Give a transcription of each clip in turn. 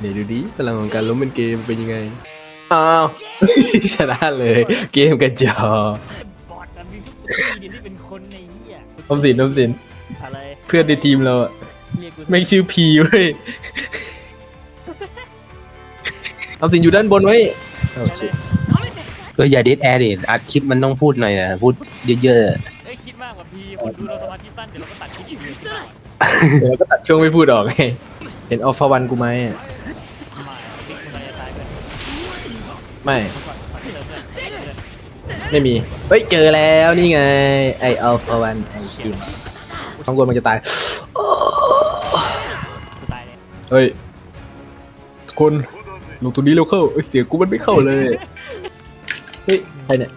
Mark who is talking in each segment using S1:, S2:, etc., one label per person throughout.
S1: เดี๋ยวดูดิพลังของการล้มเป็นเกมเป็นยังไง อ้าว ชนะเลย เกมกระจอก
S2: บอดกันมีทุกที่ดิที่เป็นคนในเหี้ย
S1: ออมสินออมสิน
S2: อะไร
S1: เพื่อนในทีมเราอะ
S2: เรียกกู
S1: แม่งชื่อพีเว้ยออมสินอยู่ด้านบนไว้โอ
S2: ไป
S1: เค
S2: เลย
S3: ก็อย่าดิสแอร์ดิอัดคลิปมันต้องพูดหน่อยนะพูดเยอะ
S2: เอ้ยคิดมากกว่าพี่คนดูเราสมาธิสั้นเดี๋ยวเราก็ตัดคลิปอยู่ดี
S1: เดี๋ยวก็ตัดช่วงไม่พูดออกไงเห็นออฟฟาวันกูไหมอะ
S2: มาติ๊กมันจะตายเพื่อน
S1: ไม่
S2: ก่อนก่อนที่เราเพื่อนเพื่อน
S1: ไม่มี เฮ้ย เจอแล้วนี่ไง ไออัลฟาวันไอทีมข้างบนมันจะตาย
S2: กูตายเลย
S1: เฮ้ยทุกคนลงตรงนี้เร็วเข้าเอ้ยเสียงกูมันไม่เข้าเลย เฮ้ย ใครเนี่ย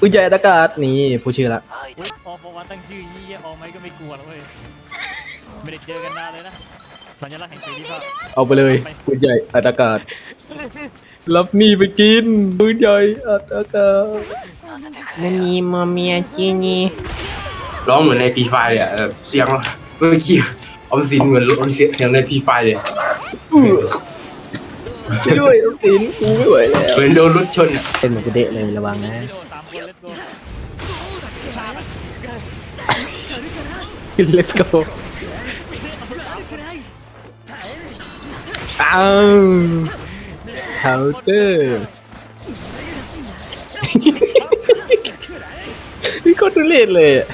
S1: อุ้ยใจอากาศนี่ผู้ชื่อละ
S2: เว้ยออกมาวันตั้งชื่อยี่ออกไหมก็ไม่กลัวแล้วเว้ย ไม่ได้เจอกันนานเลยนะสัญลักษณ์แห่งเสรีภาพ
S1: เอาไปเลยปืนใหญ่อัดอากาศ รับหนี่ไปกินปืนใหญ่อัดอากาศ
S4: นันนี่มาเมียจีนี่
S3: ๆร้องเหมือนในฟรีไฟเลยอะเออเสียงเมื่อกี้ออมสินเหมือนเสียงในฟรีไฟเลย
S1: ช่วยด้วยต้องสินกูไม่ไหวแล้ว
S3: เหมือนโดนรถชนอะ
S1: เป็นเหมือนกูเดะเลยระวังนะ
S2: พี่โดสามคน let's go
S1: let's go อ้าวเคาน์เตอร์นี่ก็ทุเรศเลยอะ